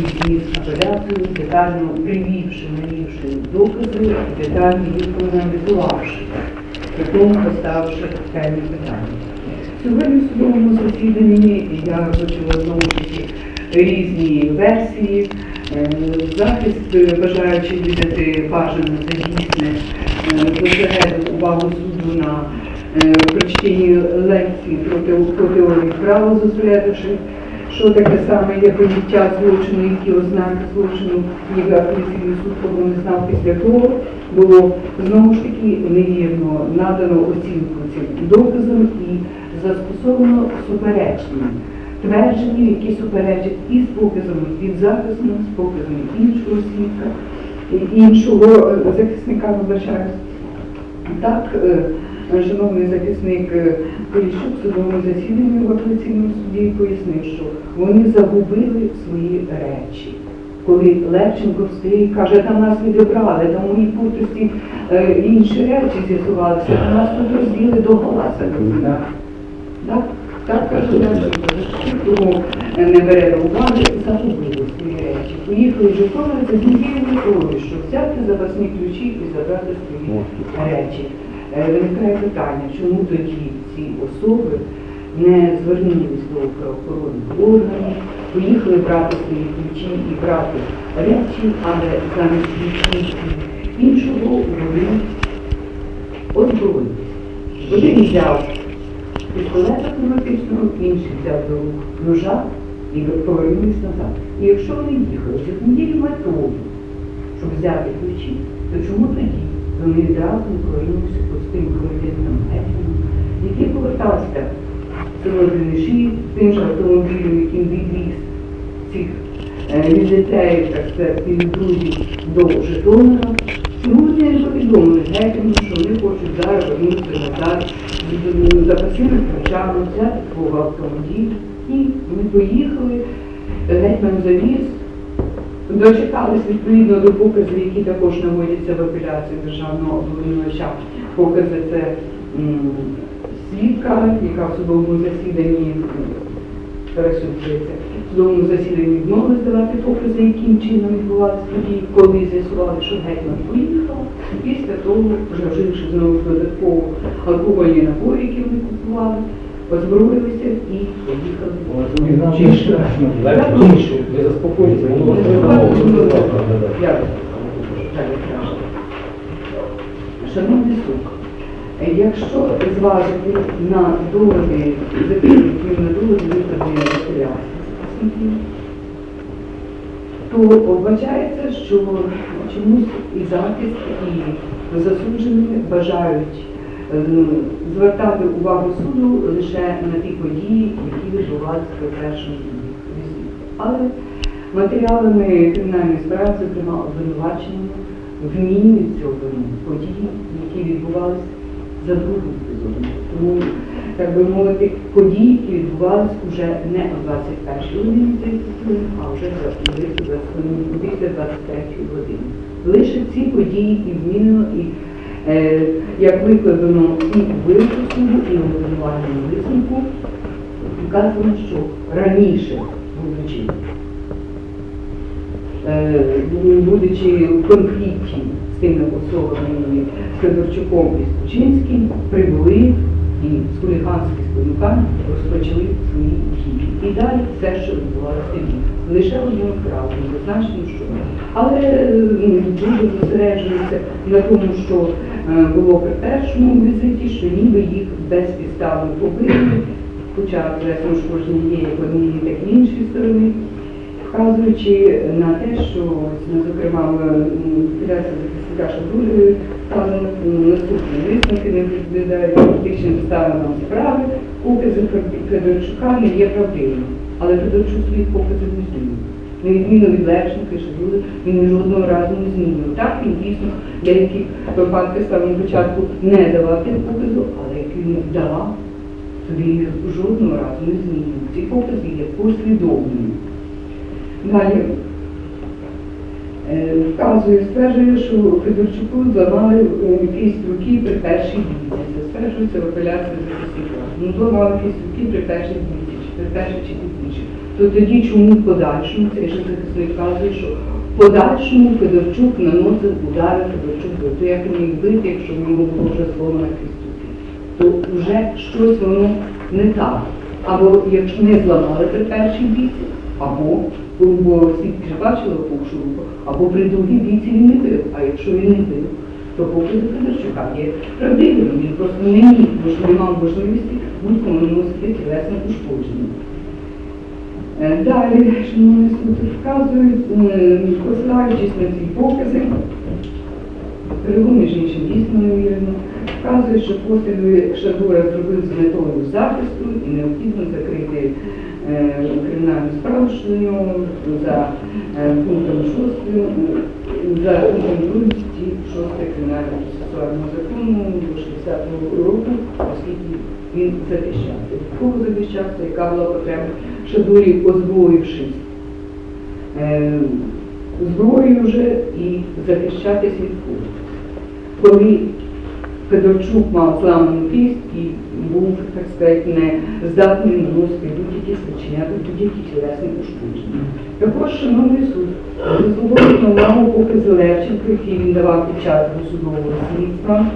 вніс апеляцію, детально привівши, навівши докази, детально їх проаналізувавши, тому поставивши певні питання. Сьогодні в судовому засіданні я почула знову різні версії. Е, Захист, е, бажаючи віддати бажане за дійсне, е, увагу суду на прочтенні лекції про, те- про теорію права, зосередивши, що таке саме є поняття злочину, які ознаки злочину, апеляційний суд не знав після того, було знову ж таки невірно надано оцінку цим доказам і застосовано суперечні твердження, які суперечать і з показами від захису, з показами іншого свідка, іншого е, захисника, вибачаюсь. Так, е, шановний захисник е, Поліщук судовому засіданні в апеляційному суді пояснив, що вони загубили свої речі. Коли Левченко встає і каже, там нас відібрали, там у моїй путості е, інші речі з'ясувалися, там нас тут розділи до голоса. Так, так каже Левченко. Тому е, не бере до уваги загубили свої речі. Поїхали в Житомир з однією метою, щоб взяти запасні ключі і забрати свої речі. Е, Виникає питання, чому тоді ці особи не звернулись до правоохоронних органів, поїхали брати свої ключі і брати речі, але замість ключів іншого вони озброїлись. Один взяв пістолета пневматичного, інший взяв до рук ножа і повернулись назад. І якщо вони їхали з однією метою, щоб взяти ключі, то чому тоді вони не повернулися простим громадянином Гетьманом, який повертався село тим же автомобілем, яким відвіз цих е, міліцеїв, так сказати, друзів до Житомира, чому вони повідомили Гетьману, що вони хочуть зараз вернутися назад з запасними взяти свого автомобіля. І вони поїхали, Гетьман завіз, Дочекались відповідно до показів, які також наводяться в апеляції державного обвинувача. Покази це свідка, яка в судовому засіданні пересуджується. В судовому засіданні відмовились давати покази, яким чином відбувалися події, коли з'ясували, що гетьман поїхав. Після того, вже вживши знову додатково алкогольні напої, які вони купували, озброїлися і поїхали. Тише. Тише. Не заспокоїться. Шановний суд, якщо зважити на доводи, закріпів на доводи викладені то вбачається, що чомусь і захист, і засуджені бажають звертати увагу суду лише на ті події, які відбувалися при першому візиті. Але матеріалами кримінальної справи, зокрема обвинуваченнями, вмінюють цього події, які відбувалися за другим епізодом. Тому, так би мовити, події, які відбувалися вже не о 21 годині 30 хвилин, а вже за близько 20 хвилин після 23 години. Лише ці події і вмінено, і е, як викладено і в висновку, і в обвинувальному висновку, вказано, що раніше, будучи е, будучи в конфлікті з тими особами Федорчуком і Спочинським, прибули і з хуліганських спонукань розпочали свої дії. І далі все, що відбувалося в Лише одним правом зазначено, що. Але е, дуже зосереджується на тому, що е, було при першому візиті, що ніби їх безпідставно побили, хоча тілесне ушкодження є як однієї, так і іншої сторони вказуючи на те, що ну, зокрема захисника м, наступні висновки не відповідають фактичним обставинам справи, покази Федорчука не є правдивими. Але Федорчук своїх показів не змінив. На відміну від Левченка і Шабули, він жодного разу не змінив. Так, він дійсно в деяких випадках з початку не давав тих показів, але як він давав, то він їх жодного разу не змінив. Ці покази є послідовними. Далі вказує, стверджує, що Федорчуку зламали е, руки при першій. Це стверджується в апеляції захисника. Ну, зламали кість руки при першій бійці. перше чи пізніше, то тоді чому в подальшому, цей же захисник вказує, що в подальшому Федорчук наносив удари Федорчук, бив. то як міг бити, якщо в нього було вже зломане кістки, то вже щось воно не так. Або якщо не зламали при першій бійці, або бо свідки ж бачили пухшу руку, або при другій бійці він не бив. А якщо він не бив, то покази Федорчука є правдивим. Він просто не міг, бо ж не мав можливості будь-кому наносити тілесне ушкодження. Е, Далі, шановні суд, вказують, е, посилаючись на ці покази, перелом, між іншим дійсно невірно, вказує, що постріли Шадура зробив з метою захисту і необхідно закрити е, кримінальну справу щодо нього за е, пунктом 6, е, за пунктом 2 6 кримінального процесуального закону 60 року, оскільки він захищався. Кого захищався, яка була потреба Шадурі, озброївшись е, зброєю вже і захищатися від куль. Коли Федорчук мав зламану кість і був, так сказати, не здатний наносити будь-які спричиняти будь-які тілесні ушкодження. Також, шановний суд, на увагу покази Левченко, який він давав під час досудового слідства,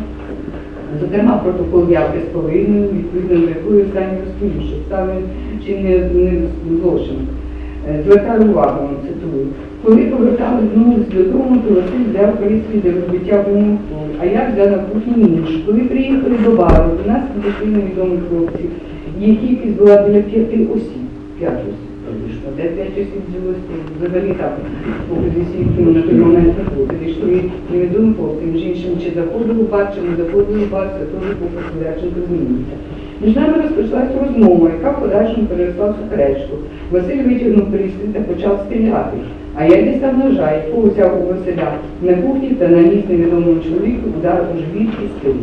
Зокрема, протокол явки з повинною, відповідно до якої останній розповівши, саме чи не злочин. Е, Звертаю увагу, цитую. Коли повертали знову додому, то Василь взяв пристрій для розбиття умов, а я взяв на кухні ніж. Коли приїхали до бару, до нас підійшли невідомі хлопці, їх кількість була біля п'яти осіб. П'ять осіб. Звісно, де п'ять осіб взялося, взагалі так, поки свідків на той момент не було. Підійшли невідомі хлопці, між іншим, чи заходили в бар, чи не заходили в бар, це теж попит Левченко змінюється. Між нами розпочалась розмова, яка в подальшому переросла в суперечку. Василь витягнув пристрій та почав стріляти. А я дістав ножа, якого взяв у Василя на кухні та наніс невідомому чоловіку удар у живіт і спину.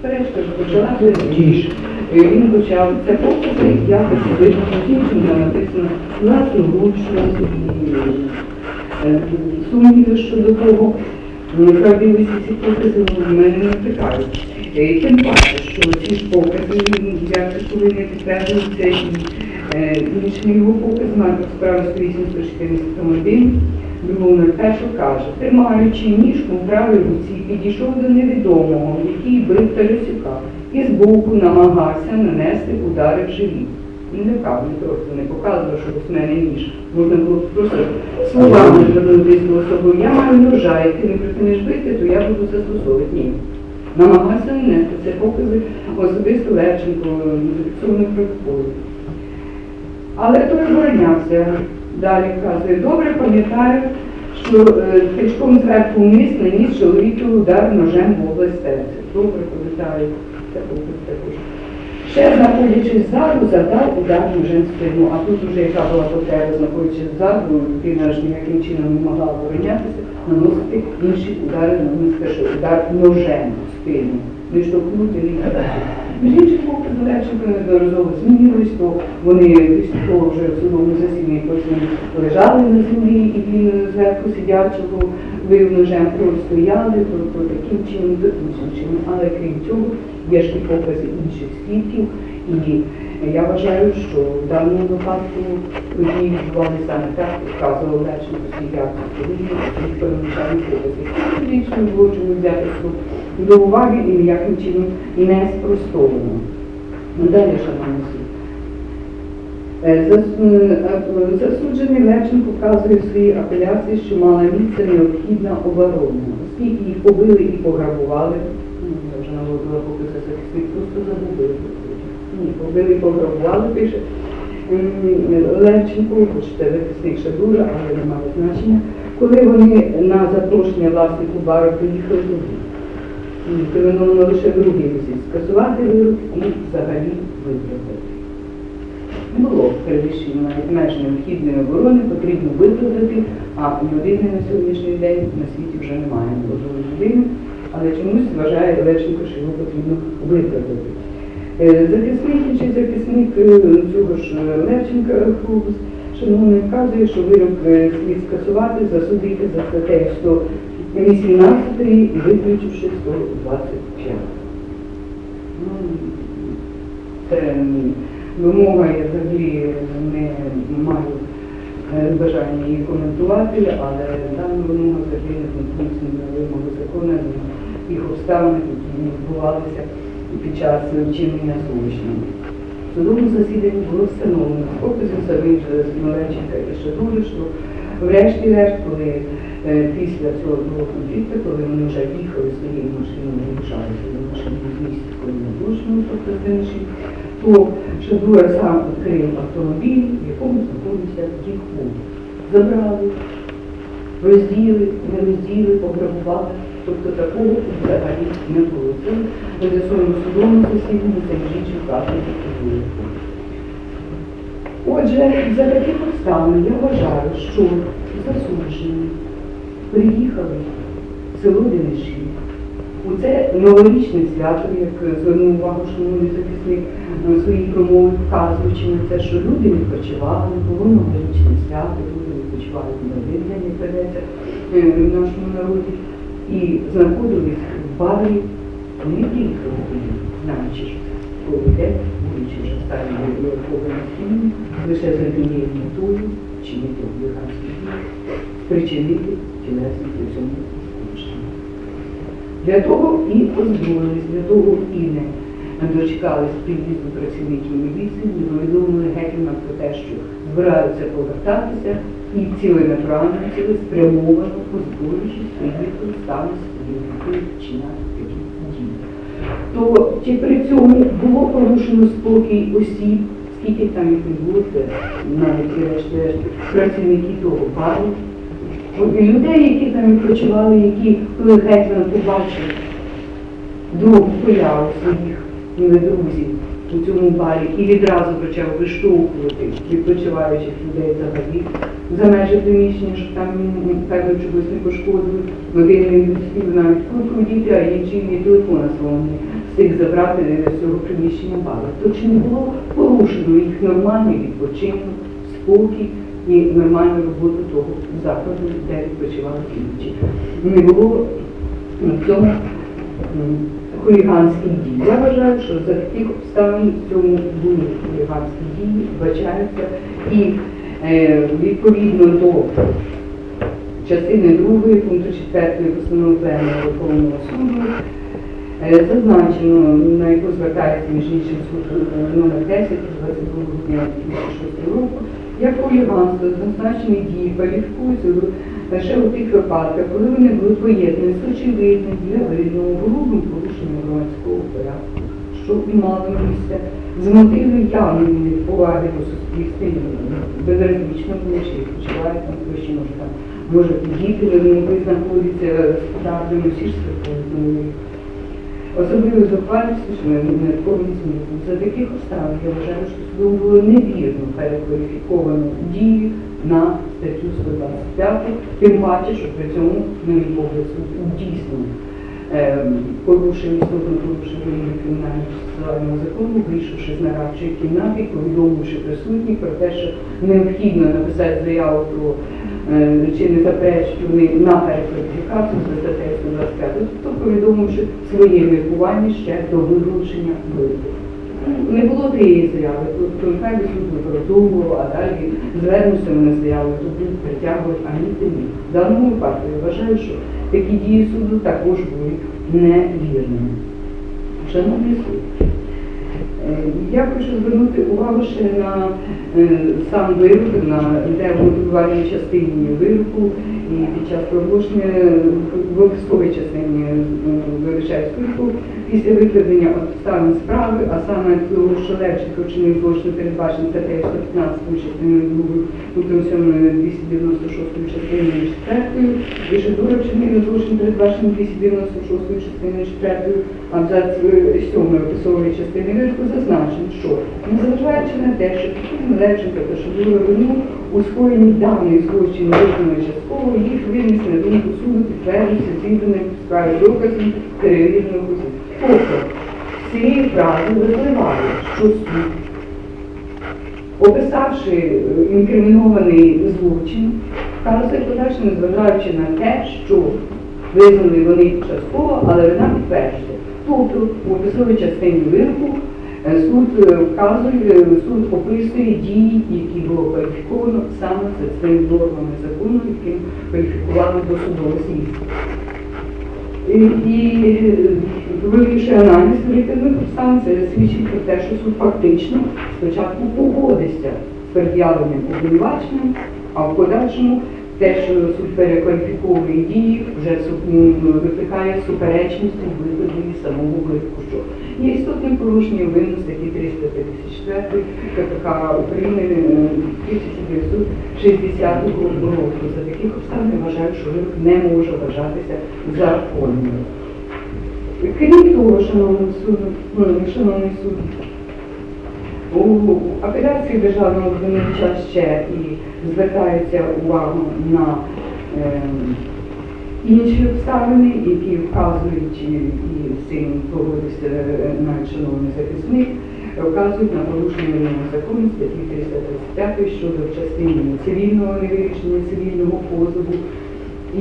Перечка ж почалася. Тише. Він почав це покази, якось видно, дівчинка написано власноручно сумніви щодо того, м, правдивості цих показів в мене не втикають. Е, Тим паче, що ці покази, як повинні підтверджуються і е, іншими його показами, як справа 181, другого першу каже, тримаючи ніжку в правій руці, підійшов до невідомого, який бив Тарасюка, і збоку намагався нанести удари в живіт. Не лякав, не просто не показував, що ось мене ніж. Можна було просто словами звернутися до особи. Я маю ножа, як ти не припиниш бити, то я буду застосовувати. Ні. Намагався нанести. Це покази особисто Левченко, зафіксованих протоколів. Але той оборонявся. Далі вказує, добре пам'ятаю, що е, тичком зверху вниз наніс чоловіку удар ножем в область серця. Добре пам'ятаю, це опис також. Ще знаходячись ззаду, задав удар ножем спину, а тут вже яка була потреба, знаходячись ззаду, людина ж ніяким чином не могла оборонятися, наносити інші удари, наносити удар ножем в спину. Не кидати. Між іншим, Левченко неодноразово змінились, то вони того вже в судовому засіданні потім лежали на землі, і він зверху сидячого вив ножем, то стояли, то, таким чином, то іншим чином. Але крім цього, є ж і покази інших свідків. І я вважаю, що в даному випадку події відбувалися саме так, вказував явці, коли він перемішані покази. Фізично було чому взяти до уваги і ніяким чином не спростовано. Ну, Далі, шановні. Е, е, Засуджений Левченко вказує в своїй апеляції, що мала місце необхідна оборона, оскільки їх побили і пограбували. Ну, Я вже наводила поки це захисник, просто загубили. Ні, побили і пограбували, пише Левченко, хоч це захисник ще дуже, але не має значення. Коли вони на запрошення власнику бару приїхали туди кримінально лише другий місяць скасувати вирок і взагалі виправдати. Не було перевищення меж необхідної оборони, потрібно виправдати, а людини на сьогоднішній день на світі вже немає молодої людини, але чомусь вважає Левченко, що його потрібно виправдати. Е, захисник чи захисник е, цього ж е, Левченка Хрубус, шановний, вказує, що вирок слід скасувати, засудити за статтею 100. 18 виключивши 125. Ну, це вимога, я взагалі не маю е, бажання її коментувати, але дана вимога взагалі не на вимогу закону їх обставини які відбувалися під час вчинення сумішного. В судовому засіданні було встановлено опису самих Смоленченка і Шадулю, що врешті-решт, коли е, після цього другого конфлікту, коли вони вже їхали своєю машиною, виїжджали своєю машиною з місця, коли не влучно, тобто з іншим, то Шадура сам відкрив автомобіль, в якому знаходився діху. Забрали, розділи, не розділи, пограбували. Тобто такого взагалі не було. Це на з'ясовому судовому засіданні це жінчі прокуратури. Отже, за таких обставин я вважаю, що засуджені приїхали в село Дениші. У це новорічне свято, як звернув увагу шановний захисник на своїй промові, вказуючи на це, що люди відпочивали, було новорічне свято, люди відпочивали на день, як ведеться е, в нашому народі, і знаходились в барі не Україні, знаючи, що йде, вже стані повинні лише з однією метою, чинити обліганські дії, спричинити тілесність у цьому іншому. Для того і озброїлись, для того і не дочекались під'їзду працівників міліції, не повідомили гетьмана про те, що збираються повертатися і ціленаправно, цілеспрямовано своєю метою вчиняти такі дії. То чи при цьому було порушено спокій осіб, скільки там їх не було, навіть працівників працівники того бару, людей, які там відпочивали, які, коли гетьман побачив друг появу своїх друзів у цьому барі і відразу почав виштовхувати відпочиваючих людей взагалі за межі приміщення, щоб там певно чогось не пошкодили. Один не встиг навіть куртку діти, а інший і телефона свого не встиг забрати з цього приміщення бару. То чи не було порушено їх нормальний відпочинок, спокій? і нормальну роботу того закладу, де відпочивали інші. Не було в цьому м, хуліганських дій. Я вважаю, що за таких обставин в цьому були хуліганські дії, вбачаються і е, відповідно до частини 2 пункту 4 постанови Пленного Верховного суду Е, Зазначено, на яку звертається між іншим суд е, номер 10 22 грудня 2006 року, як хуліганство зазначені дії кваліфікуються лише у тих випадках, коли вони були поєднані з очевидним для видного грубим порушенням громадського порядку, що і мало місце з мотивів явної неповаги до суспільства, і безразлічно, чи відпочиває там, ще може там, може діти, вони знаходяться з всі ж святкують. Особливо зухвалістю, що ми повні зміни. За таких обставин я вважаю, що судом було невірно перекваліфіковано дії на статтю 125, тим паче, що при цьому, мій погляд, суд дійсно ем, порушив істотно порушив вимоги кримінального процесуального закону, вийшовши з нарадчої кімнати, повідомивши присутніх про те, що необхідно написати заяву про чи не заперечують вони на перекваліфікацію за статтею 125, тобто повідомивши своє міркування ще до вилучення вироку. Не було тієї заяви, тобто нехай суд виправдовував, а далі звернувся мене з заявою, то будуть притягувати, а ні ти ні. В даному випадку я вважаю, що такі дії суду також були невірними. Шановний суд, Е, Я хочу звернути увагу ще на е, сам вирок, на мотивувальній частині вироку і під час проголошення е, в обов'язковій частині е, суду після викладення обставин справи, а саме того, що Левченко вчинив злочин передбачений статтею 115 частиною 2 пунктом 7 296 частиною 4 і Шедура вчинив злочин передбачений 296 частиною 4 абзац 7 описової частини вироку зазначено, що незважаючи на те, що Левченко та Шедура вину у скоєнні даної злочину визнано частково, їх винесено на думку суду підтверджується зібраним справі доказів перевірених осіб. Тобто, з цієї фрази випливає, що суд описавши е, інкримінований злочин, вказує подальше, незважаючи на те, що визнали вони частково, але вона підтверджує. Тобто, у описовій частині вироку Е, Суд е, вказує, суд описує дії, які було кваліфіковано саме за цими нормами закону, яким кваліфікували досудове слідство. І, і е, аналіз колективних обставин, це свідчить про те, що суд фактично спочатку погодився з пред'явленим обвинуваченням, а в подальшому те, що суд перекваліфіковує дії, вже викликає суперечність у викладенні самого випадку, що є істотним порушенням вини статті 354 КПК України е, 1960 року. За таких обставин вважаю, що вирок не може вважатися законним. Крім того, шановний суд, ну, шановний суд, у апеляції державного обвинувача ще і звертається увага на ем, інші обставини, які вказують і, з цим погодився е, навіть шановний захисник, вказують на порушення закону статті 335 щодо в частині цивільного невирішення цивільного позову і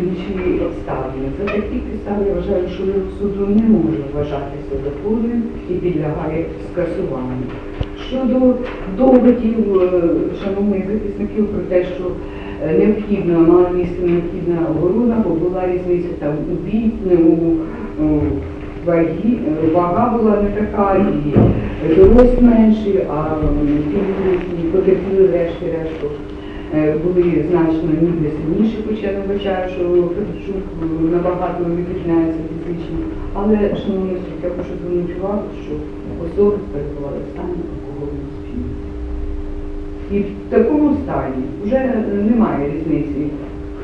інші обставини. За такі підстави я вважаю, що суду не може вважатися законним і підлягає скасуванню. Щодо доводів е, шановних захисників про те, що е, необхідно, мала місце необхідна оборона, бо була різниця там у вікні, у, у вагі, е, вага була не така, і дорослі менші, а потерпіли решті-решту були значно ніби сильніші, хоча я вбачаю, що Федорчук набагато відрізняється фізично. Але, шановний суд, я хочу звернути увагу, що особи перебували в стані. І в такому стані вже е, немає різниці,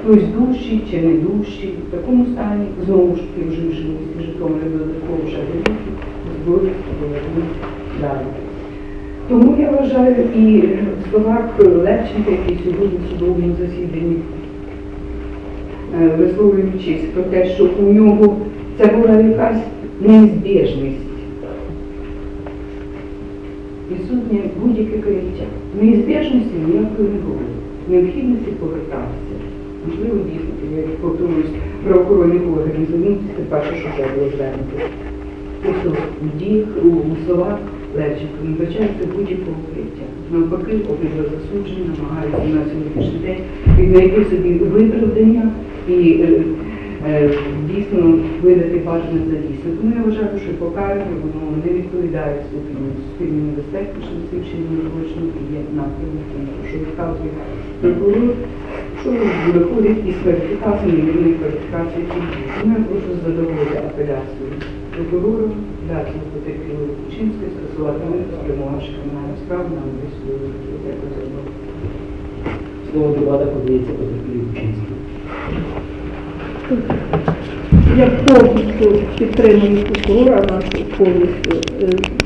хтось дужчий чи не дужчий. В такому стані, знову ж таки, вживши в місті Житомирі додатково зброю повернуть далі. Тому я вважаю і в словах Левченка, який сьогодні в судовому засіданні е, висловлюючись про те, що у нього це була якась неізбіжність. Відсутнє будь-яке каяття. Неізбіжності ніякої не було. Необхідності повертатися. Можливо, дійсно, я повторююсь, правоохоронних органів звернутися, тим паче, що вже було звернути. Тобто в діях, у у словах Левченка не вбачається будь-якого укриття. Навпаки, обидва засуджені, намагаються на сьогоднішній день віднайти собі виправдання і е, дійсно видати бажане за дійсно. Тому я вважаю, що покарання воно не відповідає ступеню суспільної небезпеки, що злочину і є напрямком, що виказує прокурор, що виходить із кваліфікації, невірної кваліфікації дій. Тому я прошу задоволити апеляцію прокурору, дати потерпілої Кучинської, скасувати спрямувавши кримінальну справу на адресу Дякую за увагу. Слово до влада подається потерпілій Кучинській. Я повністю підтримую культуру нашу повністю. Е,